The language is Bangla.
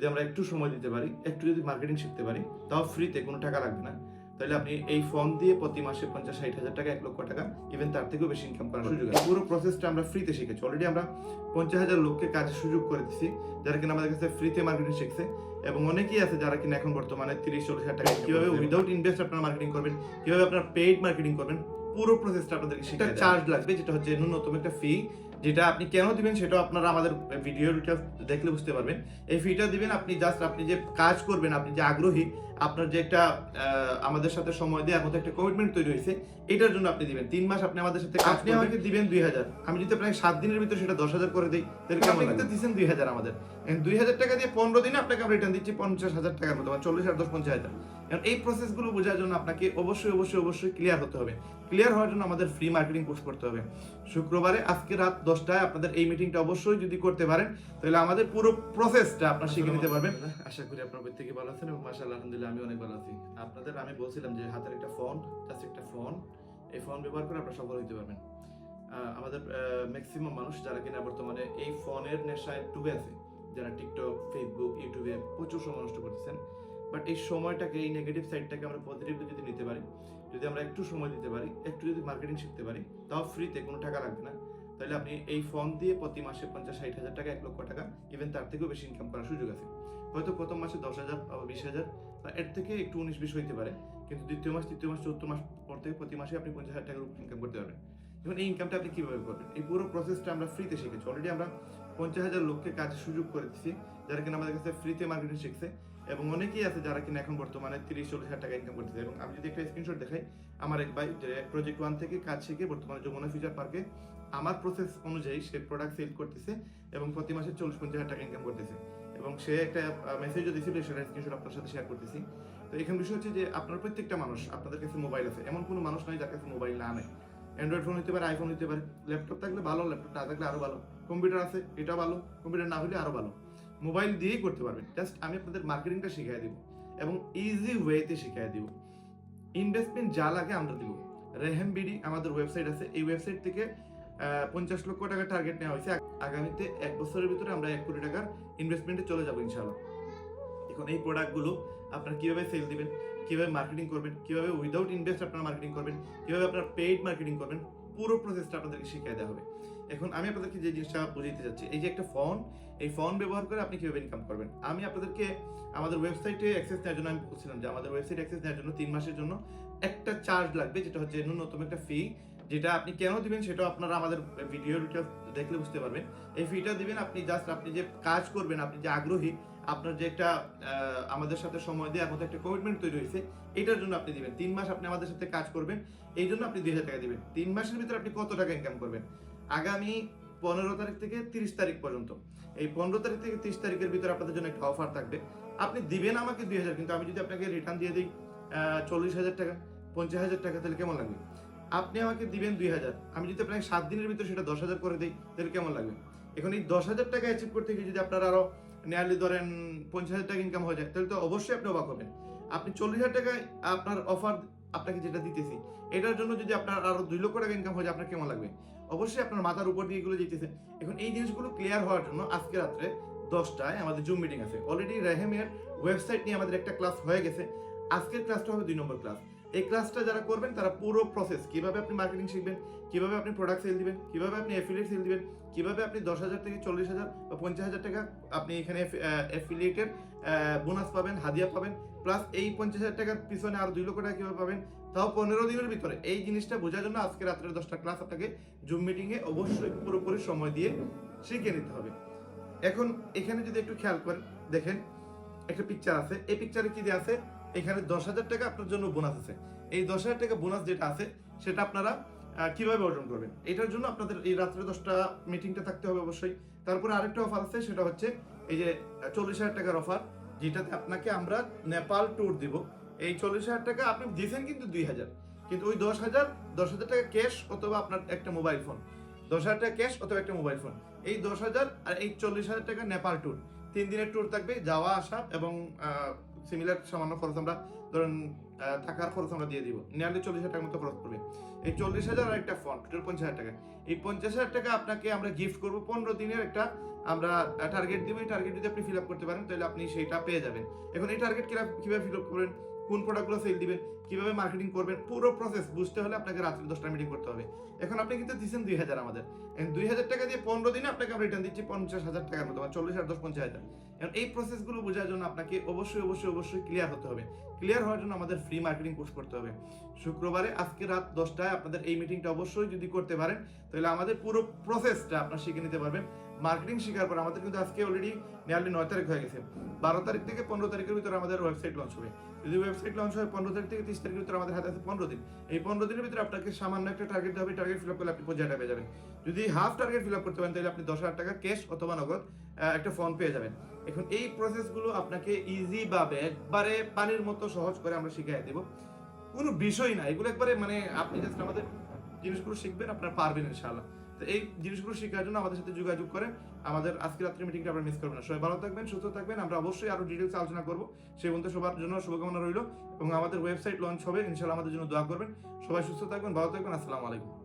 যদি আমরা একটু সময় দিতে পারি একটু যদি মার্কেটিং শিখতে পারি তাও ফ্রিতে কোনো টাকা লাগবে না। তাহলে আপনি এই ফোন দিয়ে প্রতি মাসে পঞ্চাশ ষাট হাজার টাকা এক লক্ষ টাকা ইভেন তার থেকেও বেশি ইনকাম করার সুযোগ আছে। পুরো প্রসেসটা আমরা ফ্রিতে শিখেছি। অলরেডি আমরা পঞ্চাশ হাজার লোককে কাজের সুযোগ করে দিচ্ছি যারা কিনা আমাদের কাছে ফ্রিতে মার্কেটিং শিখছে। এবং অনেকেই আছে যারা কিনা এখন বর্তমানে তিরিশ চল্লিশ হাজার টাকা কীভাবে উইদাউট ইনভেস্ট আপনারা মার্কেটিং করবেন কীভাবে আপনার পেইড মার্কেটিং করবেন পুরো প্রসেসটা আপনাদেরকে সেটা চার্জ লাগবে। যেটা হচ্ছে ন্যূনতম একটা ফি যেটা আপনি কেন দিবেন সেটা আপনারা আমাদের ভিডিওটা দেখলে বুঝতে পারবেন। এই ফিটা দিবেন, আপনি জাস্ট আপনি যে কাজ করবেন, আপনি যে আগ্রহী আপনার যে একটা আমাদের সাথে সময় দেওয়ার মতো একটা কমিটমেন্ট তৈরি হয়েছে এটার জন্য আপনি দিবেন। তিন মাস আপনি আমাদের সাথে আপনি আমাকে দিবেন দুই হাজার। আমি যদি আপনাকে সাত দিনের ভিতরে সেটা দশ হাজার করে দিই তাহলে আপনি কিন্তু দিচ্ছেন দুই হাজার আমাদের। দুই হাজার টাকা দিয়ে পনেরো দিনে আপনাকে আমরা রিটার্ন দিচ্ছি পঞ্চাশ হাজার টাকার মতো মানে চল্লিশ হাজার দশ পঞ্চাশ হাজার। কারণ এই প্রসেসগুলো বোঝার জন্য আপনাকে অবশ্যই অবশ্যই অবশ্যই ক্লিয়ার হতে হবে। ক্লিয়ার হওয়ার জন্য আমাদের ফ্রি মার্কেটিং কোর্স করতে হবে। শুক্রবারে আজকে রাত দশটায় আপনাদের এই মিটিংটা অবশ্যই যদি করতে পারেন তাহলে আমাদের পুরো প্রসেসটা আপনার শিখে নিতে পারবেন। আশা করি আপনার প্রত্যেকে ভালো আছেন এবং মাসাল্লাহ আলহামদুলিল্লাহ আমি অনেক ভালো আছি। আপনাদের, আমি বলছিলাম যে হাতের একটা ফোন জাস্ট একটা ফোন এই ফোন ব্যবহার করে আপনারা সফল হতে পারবেন। আমাদের ম্যাক্সিমাম মানুষ যারা কিনা বর্তমানে এই ফোনের নেশায় ডুবে আছে, যারা টিকটক ফেসবুক ইউটিউবে প্রচুর সময় নষ্ট করতেছেন বাট এই সময়টাকে, এই নেগেটিভ সাইডটাকে আমরা পজিটিভলি যদি নিতে পারি, যদি আমরা একটু সময় দিতে পারি, একটু যদি মার্কেটিং শিখতে পারি, তাও ফ্রিতে কোনো টাকা লাগবে না। তাহলে আপনি এই ফোন দিয়ে প্রতি মাসে পঞ্চাশ, ষাট হাজার টাকা, এক লক্ষ টাকা ইভেন তার থেকেও বেশি ইনকাম করার সুযোগ আছে। হয়তো প্রথম মাসে দশ হাজার বা বিশ হাজার এর থেকে একটু উনিশ বিশ হইতে পারে। কিন্তু দ্বিতীয় মাস, তৃতীয় মাস চতুর্থ মাস পর থেকে প্রতি মাসে আপনি পঞ্চাশ হাজার টাকার ইনকাম করতে পারবেন। এখন এই ইনকামটা আপনি কীভাবে করবেন? এই পুরো প্রসেসটা আমরা ফ্রিতে শিখেছি। অলরেডি আমরা পঞ্চাশ হাজার লোককে কাজের সুযোগ করে দিচ্ছি যারা কিনা আমাদের কাছে ফ্রিতে মার্কেটিং শিখছে, এবং অনেকেই আছে যারা কিনা এখন বর্তমানে তিরিশ, চল্লিশ হাজার টাকা ইনকাম করতেছে। এবং আমি যদি একটা স্ক্রিনশট দেখাই, আমার এক ভাই প্রজেক্ট ওয়ান থেকে কাজ শিখে বর্তমানে যমুনা ফিউচার পার্কে আমার প্রসেস অনুযায়ী সে প্রোডাক্ট সেল করতেছে, এবং প্রতি মাসে চল্লিশ, পঞ্চাশ হাজার টাকা ইনকাম করতেছে। এবং সে একটা মেসেজও দিয়েছিল, সেটা স্ক্রিনশট আপনার সাথে শেয়ার করতেছি। তো এখানে বিষয় হচ্ছে যে, আপনার প্রত্যেকটা মানুষ, আপনাদের কাছে মোবাইল আছে। এমন কোনো মানুষ নয় যার কাছে মোবাইল না নেয় অ্যান্ড্রয়েড ফোন হতে পারে আইফোন হতে পারে ল্যাপটপ থাকলে ভালো ল্যাপটপ না থাকলে আরও ভালো। কম্পিউটার আছে, এটা ভালো কম্পিউটার না হলে আরও ভালো। মোবাইল দিয়েই করতে পারবেন। জাস্ট আমি আপনাদের মার্কেটিংটা শিখিয়ে দিব এবং ইজি ওয়েতে শিখিয়ে দিব। ইনভেস্টমেন্ট যা লাগে আমরা দিব। রেহেম বিডি আমাদের ওয়েবসাইট আছে। এই ওয়েবসাইট থেকে পঞ্চাশ লক্ষ টাকার টার্গেট নেওয়া হয়েছে। আগামীতে এক বছরের ভিতরে আমরা এক কোটি টাকার ইনভেস্টমেন্টে চলে যাব ইনশাআল্লাহ। এখন এই প্রোডাক্টগুলো আপনারা কীভাবে সেল দিবেন, কীভাবে মার্কেটিং করবেন, কীভাবে উইদাউট ইনভেস্ট আপনারা মার্কেটিং করবেন, কীভাবে আপনার পেইড মার্কেটিং করবেন, পুরো প্রসেসটা আপনাদেরকে শিখিয়ে দেওয়া হবে। এখন আমি আপনাদেরকে যে জিনিসটা বুঝাইতে যাচ্ছি এই যে একটা ফোন এই ফোন ব্যবহার করে আপনি কীভাবে ইনকাম করবেন? আমি আপনাদেরকে আমাদের ওয়েবসাইটে অ্যাক্সেস নেওয়ার জন্য আমি বলছিলাম যে আমাদের ওয়েবসাইট অ্যাক্সেস নেওয়ার জন্য তিন মাসের জন্য একটা চার্জ লাগবে, যেটা হচ্ছে ন্যূনতম একটা ফি যেটা আপনি কেন দিবেন সেটা আপনারা আমাদের ভিডিওটা দেখলে বুঝতে পারবেন। এই ফিটা দিবেন আপনি জাস্ট আপনি যে কাজ করবেন, আপনি যে আগ্রহী, আপনার যে একটা আমাদের সাথে সময় দেওয়ার মতো একটা কমিটমেন্ট তৈরি হয়েছে, এটার জন্য আপনি দিবেন। তিন মাস আপনি আমাদের সাথে কাজ করবেন, এই জন্য আপনি দুই হাজার টাকা দিবেন। তিন মাসের ভিতরে আপনি কত টাকা ইনকাম করবেন? আগামী পনেরো তারিখ থেকে তিরিশ তারিখ পর্যন্ত। এই পনেরো তারিখ থেকে তিরিশ তারিখের ভিতরে আপনাদের জন্য একটা অফার থাকবে। আপনি দিবেন আমাকে দুই হাজার, কিন্তু আমি যদি আপনাকে রিটার্ন দিয়ে দিই চল্লিশ হাজার টাকা, পঞ্চাশ হাজার টাকা, তাহলে কেমন লাগবে? আপনি আমাকে দিবেন দুই হাজার। আমি যদি আপনাকে সাত দিনের ভিতরে সেটা দশ হাজার করে দিই, তাহলে কেমন লাগবে? এখন এই দশ হাজার টাকা অ্যাচিভ করতে গিয়ে যদি আপনার আরও নিয়ারলি ধরেন পঞ্চাশ হাজার টাকা ইনকাম হয়ে যায়, তাহলে তো অবশ্যই আপনি অবাক হবেন। আপনি চল্লিশ হাজার টাকায় আপনার অফার আপনাকে যেটা দিতেছি, এটার জন্য যদি আপনার আরও দুই লক্ষ টাকা ইনকাম হয়ে যায়, আপনার কেমন লাগবে? অবশ্যই আপনার মাথার উপর দিয়ে এগুলো যেতেছে। এখন এই জিনিসগুলো ক্লিয়ার হওয়ার জন্য আজকে রাত্রে দশটায় আমাদের জুম মিটিং আছে। অলরেডি রেহেমের ওয়েবসাইট নিয়ে আমাদের একটা ক্লাস হয়ে গেছে। আজকের ক্লাসটা হবে দুই নম্বর ক্লাস এই ক্লাসটা যারা করবেন, তারা পুরো প্রসেস কীভাবে আপনি মার্কেটিং শিখবেন, কীভাবে আপনি প্রোডাক্ট সেল দিবেন, কীভাবে আপনি অ্যাফিলিয়েট সেল দিবেন, কীভাবে আপনি দশ হাজার থেকে চল্লিশ হাজার বা পঞ্চাশ হাজার টাকা আপনি এখানে অ্যাফিলিয়েটের বোনাস পাবেন, হাদিয়া পাবেন প্লাস এই পঞ্চাশ হাজার টাকার পিছনে আর দুই লক্ষ টাকা কীভাবে পাবেন, তাও পনেরো দিনের ভিতরে। এই জিনিসটা বোঝার জন্য আজকে রাত্রে দশটা ক্লাস আপনাকে জুম মিটিংয়ে অবশ্যই পুরোপুরি সময় দিয়ে শিখে নিতে হবে। এখন এখানে যদি একটু খেয়াল করেন, দেখেন, একটা পিকচার আছে। এই পিকচারে কি দিয়ে আছে? এখানে দশ হাজার টাকা আপনার জন্য বোনাস আছে। এই দশ হাজার টাকা বোনাস যেটা আছে, সেটা আপনারা কীভাবে অর্জন করবেন? এটার জন্য আপনাদের এই রাত্রে দশটা মিটিংটা থাকতে হবে অবশ্যই। তারপরে আরেকটা অফার আছে, সেটা হচ্ছে এই যে চল্লিশ হাজার টাকার অফার যেটাতে আপনাকে আমরা নেপাল ট্যুর দিব। এই চল্লিশ হাজার টাকা আপনি দিয়েছেন কিন্তু দুই হাজার। কিন্তু ওই দশ হাজার দশ হাজার টাকা ক্যাশ অথবা আপনার একটা মোবাইল ফোন দশ হাজার টাকা ক্যাশ অথবা একটা মোবাইল ফোন এই দশ হাজার আর এই চল্লিশ হাজার টাকা নেপাল ট্যুর তিন দিনের ট্যুর থাকবে, যাওয়া, আসা এবং সিমিলার সামান্য খরচ আমরা ধরেন থাকার খরচ আমরা দিয়ে দিব। নিয়ারলি চল্লিশ হাজার টাকার মতো খরচ পড়বে। এই চল্লিশ হাজার আর একটা ফন্ড টোটাল পঞ্চাশ হাজার টাকা। এই পঞ্চাশ হাজার টাকা আপনাকে আমরা গিফট করব, পনেরো দিনের একটা আমরা টার্গেট দিব। এই টার্গেট যদি আপনি ফিল আপ করতে পারেন, তাহলে আপনি সেটা পেয়ে যাবেন। এখন এই টার্গেট কীভাবে ফিল আপ করবেন? কোন প্রোডাক্টগুলো সেল দিবেন কীভাবে মার্কেটিং করবেন, পুরো প্রসেস বুঝতে হলে আপনাকে রাত্রি দশটা মিটিং করতে হবে। এখন আপনি কিন্তু দিচ্ছেন দুই হাজার আমাদের। দুই হাজার টাকা দিয়ে পনেরো দিনে আপনাকে আমরা রিটার্ন দিচ্ছি পঞ্চাশ হাজার টাকার মতো বা চল্লিশ হাজার দশ পঞ্চাশ হাজার। এখন এই প্রসেসগুলো বোঝার জন্য আপনাকে অবশ্যই অবশ্যই অবশ্যই ক্লিয়ার হতে হবে। ক্লিয়ার হওয়ার জন্য আমাদের ফ্রি মার্কেটিং কোর্স করতে হবে। শুক্রবারে আজকে রাত দশটায় আপনাদের এই মিটিংটা অবশ্যই যদি করতে পারেন, তাহলে আমাদের পুরো প্রসেসটা আপনারা শিখে নিতে পারবেন। মার্কেটিং শেখার পর আমাদের কিন্তু আজকে অলরেডি নিয়ারলি নয় তারিখ হয়ে গেছে। বারো তারিখ থেকে পনেরো তারিখের ভিতরে আমাদের ওয়েবসাইট লঞ্চ হবে। যদি ওয়েবসাইট লঞ্চ হয়, পনেরো তারিখ থেকে তিরিশ তারিখের ভিতরে আমাদের হাতে আছে পনেরো দিন। এই পনেরো দিনের ভিতরে আপনাকে সামান্য একটা টার্গেট হবে টার্গেট ফিল আপ করলে আপনি পঞ্চাশ পেয়ে যাবেন। যদি হাফ টার্গেট ফিল আপ করতে পারেন, তাহলে আপনি দশ হাজার টাকা ক্যাশ অথবা নগদ একটা ফোন পেয়ে যাবেন। এখন এই প্রসেসগুলো আপনাকে ইজি একবারে পানির মতো সহজ করে আমরা শিখিয়ে দেবো। কোনো বিষয় না, এগুলো একবারে মানে আপনি জাস্ট আমাদের জিনিসগুলো শিখবেন, আপনারা পারবেন ইনশাআল্লাহ। তো এই জিনিসগুলো শেখার জন্য আমাদের সাথে যোগাযোগ করে আমাদের আজকে রাত্রে মিটিংটা আপনারা মিস করবেন না। সবাই ভালো থাকবেন, সুস্থ থাকবেন। আমরা অবশ্যই আরও ডিটেলস আলোচনা করব। সেই পর্যন্ত সবার জন্য শুভকামনা রইল এবং আমাদের ওয়েবসাইট লঞ্চ হবে। ইনশাআল্লাহ আমাদের জন্য দোয়া করবেন। সবাই সুস্থ থাকবেন, ভালো থাকবেন। আসসালামু আলাইকুম।